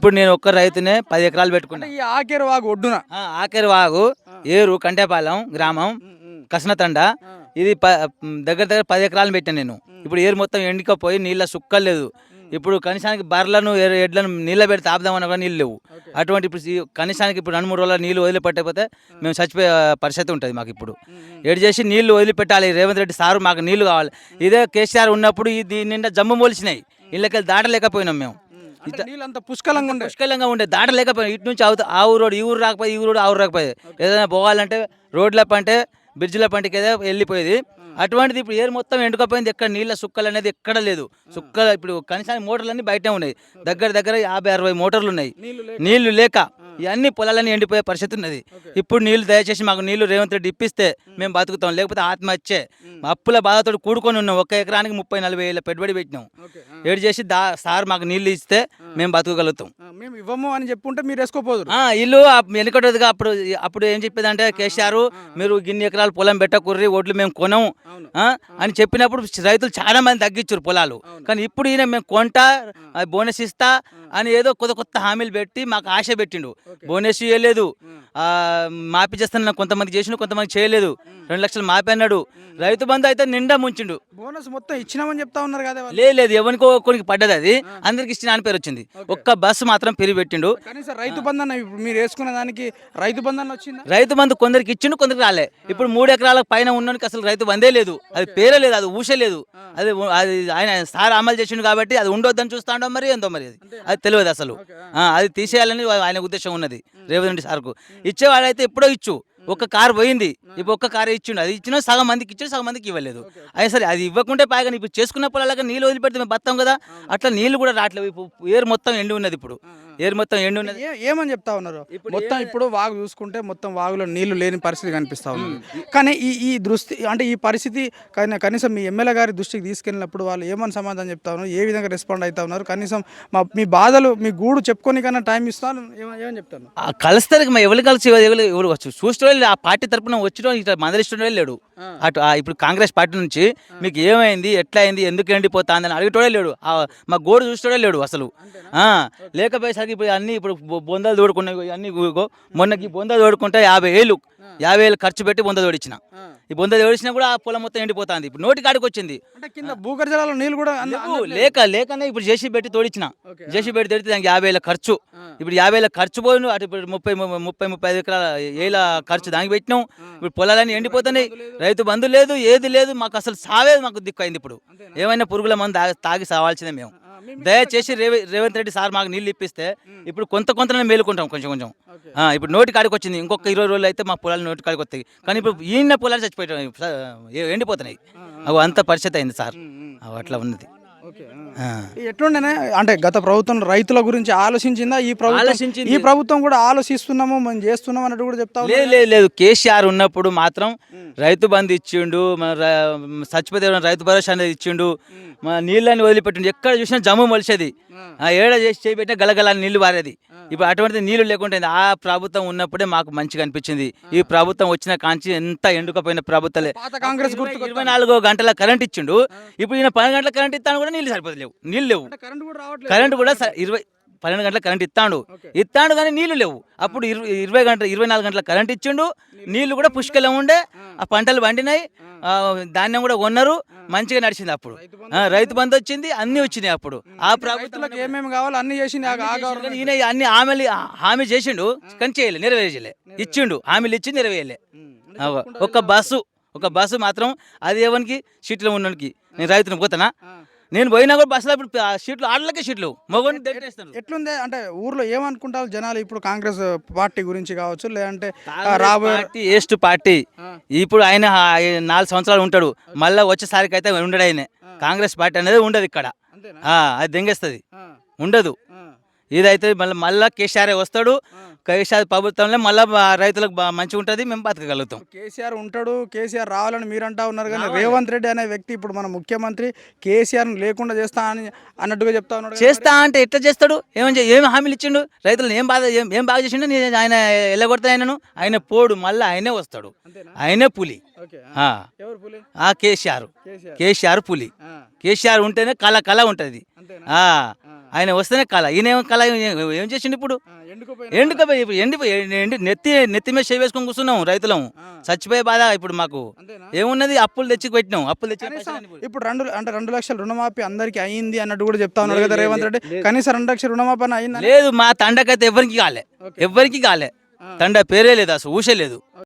ఇప్పుడు నేను ఒక్క రైతునే పది ఎకరాలు పెట్టుకున్నా. ఈ ఆకేరు వాగు ఒడ్డున? ఆఖరి వాగు ఏరు కంటేపాలెం గ్రామం కసనతండ ఇది దగ్గర దగ్గర పది ఎకరాలు పెట్టాను నేను. ఇప్పుడు ఏరు మొత్తం ఎండికపోయి నీళ్ళ సుక్కలేదు ఇప్పుడు కనీసానికి బర్రెలను ఎడ్లను నీళ్ళ పెడితే ఆపుదామన్నా కూడా నీళ్ళు లేవు. అటువంటి ఇప్పుడు కనీసానికి ఇప్పుడు రెండు మూడు రోజుల నీళ్ళు వదిలిపెట్టకపోతే మేము చచ్చిపోయే పరిస్థితి ఉంటుంది మాకు ఇప్పుడు. ఏడు చేసి నీళ్ళు వదిలిపెట్టాలి. రేవంత్ రెడ్డి సారు మాకు నీళ్ళు కావాలి. ఇదే కేసీఆర్ ఉన్నప్పుడు ఈ దీని నిండా జమ్ము మొలిచినాయి. ఇళ్ళకెళ్ళి దాటలేకపోయినాం మేము. అంటే నీళ్ళు అంత పుష్కలంగా ఉండే. పుష్కలంగా ఉండే. దాటలేకపోయినా ఇటు నుంచి అవుతా ఆ ఊరు ఈ ఊరు రాకపోయి ఈ ఊరు ఆ ఊరు రాకపోయేది. ఏదైనా పోవాలంటే రోడ్ల పంటే బ్రిడ్జ్ల పంటకి ఏదో వెళ్ళిపోయేది. అటువంటిది ఇప్పుడు ఏరు మొత్తం ఎండుకపోయింది. ఎక్కడ నీళ్ళ సుక్కలు అనేది ఎక్కడ లేదు. సుక్కల ఇప్పుడు కనీసానికి మోటార్లన్నీ బయటే ఉన్నాయి. దగ్గర దగ్గర యాభై అరవై మోటార్లు ఉన్నాయి. నీళ్ళు లేక. ఇవన్నీ పొలాలన్నీ ఎండిపోయే పరిస్థితి ఉన్నది. ఇప్పుడు నీళ్ళు దయచేసి మాకు నీళ్ళు రేవంత్ రెడ్డి ఇప్పిస్తే మేము. బతుకుతాం. లేకపోతే ఆత్మహత్యే. అప్పుల బాధతో కూడుకొని ఉన్నాం. ఒక ఎకరానికి ముప్పై నలభై వేల పెట్టుబడి పెట్టినాం. ఏడు చేసి దా సార్ మాకు నీళ్ళు ఇస్తే మేము బతకగలుగుతాం. మేము ఇవ్వము అని చెప్పుంటే మీరు వేసుకోపోదురు. ఆ, ఇల్లు వెనుకటదిగా అప్పుడు అప్పుడు ఏం చెప్పేదంటే కేసీఆర్ మీరు గిన్ని ఎకరాలు పొలం పెట్టకుర్రి ఓట్లు మేము కొనం అని చెప్పినప్పుడు రైతులు చాలా మంది తగ్గించారు పొలాలు. కానీ ఇప్పుడు ఈయన మేము కొంటా బోనస్ ఇస్తా అని ఏదో కొత్త కొత్త హామీలు పెట్టి మాకు ఆశ పెట్టిండు. బోనస్ ఆ, మాపి చేస్తాను కొంతమంది చేసిండు కొంతమంది చేయలేదు. రెండు లక్షలు మాపి అన్నాడు. రైతు బంధు అయితే నిండా ముంచిండు. బోనస్ మొత్తం ఇచ్చినామని చెప్తా ఉన్నారు కదా. లేదు ఎవరికో ఒక్కరికి పడ్డది అది. అందరికి ఇచ్చిన అని పేరు వచ్చింది. ఒక్క బస్సు మాత్రం పెరిగి పెట్టిండు. కనీసం రైతు బంధన ఇప్పుడు మీరు వేసుకున్న దానికి రైతు బంధన వచ్చిందా? రైతు బంధు కొందరికి ఇచ్చిండు కొందరికి రాలే. ఇప్పుడు మూడు ఎకరాల పైన ఉన్నోనికి అసలు రైతు బందే లేదు. అది పేరే లేదు అది ఊసే లేదు అది అది ఆయన సార్ అమలు చేసిండు కాబట్టి అది ఉండొద్దని చూస్తాడో మరి ఎంతో మరి అది. అది తెలియదు అసలు. ఆ, అది తీసేయాలని ఆయన ఉద్దేశం ఉన్నది. రేవంత్ రెడ్డి సార్కు. ఇచ్చేవాడైతే ఎప్పుడో ఇచ్చు. ఒక్క కారు పోయింది. ఇప్పుడు ఒక్క కారు ఇచ్చిండు. అది ఇచ్చిన సగం మందికి ఇచ్చాడు సగం మందికి ఇవ్వలేదు. అదే సరే అది ఇవ్వకుంటే పైగా ఇప్పుడు చేసుకున్న పొలాలకు నీళ్ళు వదిలిపెడితే మేము బతాం కదా. అట్లా నీళ్ళు కూడా రావట్లేవు ఇప్పుడు ఏరు మొత్తం ఎండి ఉన్నది ఇప్పుడు. ఏరు మొత్తం ఎండి ఉన్నది? ఏ- ఏమని చెప్తా ఉన్నారు? మొత్తం ఇప్పుడు వాగు చూసుకుంటే మొత్తం వాగులో నీళ్ళు లేని పరిస్థితి కనిపిస్తా ఉంది. కానీ ఈ ఈ దృష్టి అంటే ఈ పరిస్థితి కనీ- కనీసం మీ ఎమ్మెల్యే గారి దృష్టికి తీసుకెళ్ళినప్పుడు వాళ్ళు ఏమని సమాధానం చెప్తా ఉన్నారు? ఏ విధంగా రెస్పాండ్ అవుతా ఉన్నారు? కనీసం మా మీ బాధలు మీ గూడు చెప్పుకొని కన్నా టైం ఇస్తాను ఏమని చెప్తాను ఆ కలుస్తారు మరి ఎవరు కలిసి ఎవరు ఎవరు వచ్చు చూసిన ఆ పార్టీ తరపున వచ్చిన ఇట్లా మందలిస్తున్న లేడు. అటు ఆ ఇప్పుడు కాంగ్రెస్ పార్టీ నుంచి మీకు ఏమైంది ఎట్లా అయింది ఎందుకు ఎండిపోతాంది అని అడిగేటోడే లేడు. ఆ మా గోడు చూసేటోడే లేడు అసలు. ఆ, లేకపోయేసరికి ఇప్పుడు అన్ని ఇప్పుడు బొందలు తోడుకున్నాయి అన్ని మొన్నకి బొంద తోడుకుంటే యాభై వేలు యాభై వేలు ఖర్చు పెట్టి బొంద తోడిచ్చిన. ఈ బొంద తోడిచ్చినా కూడా ఆ పొలం మొత్తం ఎండిపోతుంది. ఇప్పుడు నోటి కాడికి వచ్చింది. అంటే కింద భూగర్జలాల నీళ్ళు కూడా లేక లేకనే ఇప్పుడు జేసీ పెట్టి తోడిచ్చిన. జేసీ పెట్టి తోడితే దానికి యాభై వేల ఖర్చు. ఇప్పుడు యాభై వేల ఖర్చు పోయిన అటు ఇప్పుడు ముప్పై ము- ముప్పై ముప్పై ఐదు ఎకరాల ఏళ్ళ ఖర్చు దానికి పెట్టినాం. ఇప్పుడు పొలాలన్నీ ఎండిపోతున్నాయి. రైతు బంధు లేదు ఏది లేదు మాకు అసలు సావే మాకు దిక్కు అయింది ఇప్పుడు ఏమైనా పురుగుల మందు తాగి- తాగి సావాల్సిందే మేము. దయచేసి రేవ- రేవంత్ రెడ్డి సార్ మాకు నీళ్ళు ఇప్పిస్తే ఇప్పుడు కొంత కొంతనే మేలుకుంటాం కొంచెం కొంచెం. ఇప్పుడు నోటి కాడికి వచ్చింది ఇంకొక ఇరవై రోజులు అయితే మా పొలాలు నోటి కాడికి వస్తాయి. కానీ ఇప్పుడు ఈయన పొలాలు చచ్చిపోయాయి ఎండిపోతున్నాయి. అవి అంత పరిస్థితి అయింది సార్. అవి అట్లా ఉన్నది. ఎట్లుండేనే అంటే గత ప్రభుత్వం రైతుల గురించి ఆలోచించిందా? ఈ ప్రభుత్వం ఆలోచించింది. ఈ ప్రభుత్వం కూడా ఆలోచిస్తున్నాము మేము చేస్తున్నాం అన్నట్టు కూడా చెప్తా. లేదు లేదు లేదు. కేసీఆర్ ఉన్నప్పుడు మాత్రం రైతు బంధు ఇచ్చిండు మన ఎవరైనా రైతు భరోసా అనేది ఇచ్చిండు మన నీళ్ళని వదిలిపెట్టిండు. ఎక్కడ చూసినా జమ్ము మొలిసేది. ఆ. ఏడ చేసి చేయబెట్టినా గలగల నీళ్ళు పారేది. ఇప్పుడు అటువంటి నీళ్ళు లేకుండా ఆ ప్రభుత్వం ఉన్నప్పుడే మాకు మంచిగా అనిపించింది. ఈ ప్రభుత్వం వచ్చిన కాంచి ఎంత ఎండుకపోయిన ప్రభుత్వలే. కాంగ్రెస్ గుర్తు ఇరవై నాలుగో గంటల కరెంట్ ఇచ్చిండు. ఇప్పుడు ఈయన పన్నెండు గంటల కరెంట్ ఇస్తాను కూడా నీళ్ళు సరిపోతలేవు. నీళ్ళు లేవు. కరెంట్ కూడా రావట్లేదు. కరెంట్ కూడా స- ఇరవై పన్నెండు గంటల కరెంట్ ఇస్తాడు. ఇస్తాడు కానీ నీళ్ళు లేవు. అప్పుడు ఇరవై ఇరవై గంటల ఇరవై నాలుగు గంటల కరెంట్ ఇచ్చిండు. నీళ్ళు కూడా పుష్కలం ఉండే. ఆ. పంటలు పండినాయి. ధాన్యం కూడా కొన్నారు. మంచిగా నడిచింది అప్పుడు. రైతు బంధు వచ్చింది అన్ని వచ్చినాయి అప్పుడు. ఆ ప్రభుత్వం ఏమేమి కావాలో అన్ని చేసింది ఈయన అన్ని హామీలు హామీ చేసిండు. కానీ చేయలే నెరవేర్చలే. ఇచ్చిండు. హామీలు ఇచ్చి నెరవేయలే. ఒక్క బస్సు ఒక బస్సు మాత్రం అది ఎవరికి సీట్లో ఉన్నోనికి. నేను రైతుని పోతానా? నేను పోయినా కూడా బస్సులో ఇప్పుడు సీట్లు ఆడలకే సీట్లు మగోని దగ్గరేస్తాను ఎట్లుంది? అంటే ఊర్లో ఏమనుకుంటారు జనాలు? ఇప్పుడు కాంగ్రెస్ పార్టీ గురించి కావచ్చు లేదంటే రాబోయే పార్టీ ఏస్ట్ పార్టీ. ఇప్పుడు ఆయన నాలుగు సంవత్సరాలు ఉంటాడు. మళ్ళీ వచ్చేసరికి అయితే ఉండడు ఆయన. కాంగ్రెస్ పార్టీ అనేది ఉండదు ఇక్కడ. అది దెంగేస్తుంది. ఉండదు. ఇదైతే మళ్ళీ మళ్ళా కేసీఆర్ వస్తాడు. కేసీఆర్ ప్రభుత్వంలో మళ్ళీ రైతులకు మంచిగా ఉంటుంది మేము బతకగలుగుతాం. కేసీఆర్ ఉంటాడు కేసీఆర్ రావాలని మీరు అంటా ఉన్నారు కానీ రేవంత్ రెడ్డి అనే వ్యక్తి ఇప్పుడు మన ముఖ్యమంత్రి కేసీఆర్ లేకుండా చేస్తా అని అన్నట్టుగా చెప్తా ఉన్నాడు. చేస్తా అంటే ఎట్లా చేస్తాడు? ఏమని ఏం హామీలు ఇచ్చిండు? రైతులను ఏం బాధ ఏం బాగా చేసిండు? నేను ఆయన ఎల్లగొడతా ఆయనను. ఆయన పోడు మళ్ళీ ఆయనే వస్తాడు? ఆయనే పులి. కేసీఆర్. కేసీఆర్. పులి. కేసీఆర్ ఉంటేనే కళ కళ ఉంటుంది. ఆయన వస్తేనే కళ. ఈయన కళ? ఏం- చేసిండు ఇప్పుడు? ఎండుకపోయి ఇప్పుడు ఎండిపోయి ఎండి నెత్తి నెత్తి మీద వేసుకొని కూర్చున్నాం రైతులం. చచ్చిపోయే బాధ ఇప్పుడు మాకు? ఏమున్నది? అప్పులు తెచ్చి పెట్టినాం. అప్పులు తెచ్చి ఇప్పుడు రెండు అంటే రెండు లక్షల రుణమాఫీ అందరికి అయ్యింది అన్నట్టు కూడా చెప్తా ఉన్నాడు కదా రేవంత్ రెడ్డి. కనీసం రెండు లక్షల రుణమాఫీ అయ్యిందని లేదు మా తండకైతే ఎవరికి కాలే. ఎవరికి కాలే. తండ పేరే లేదు అసలు ఊసే లేదు.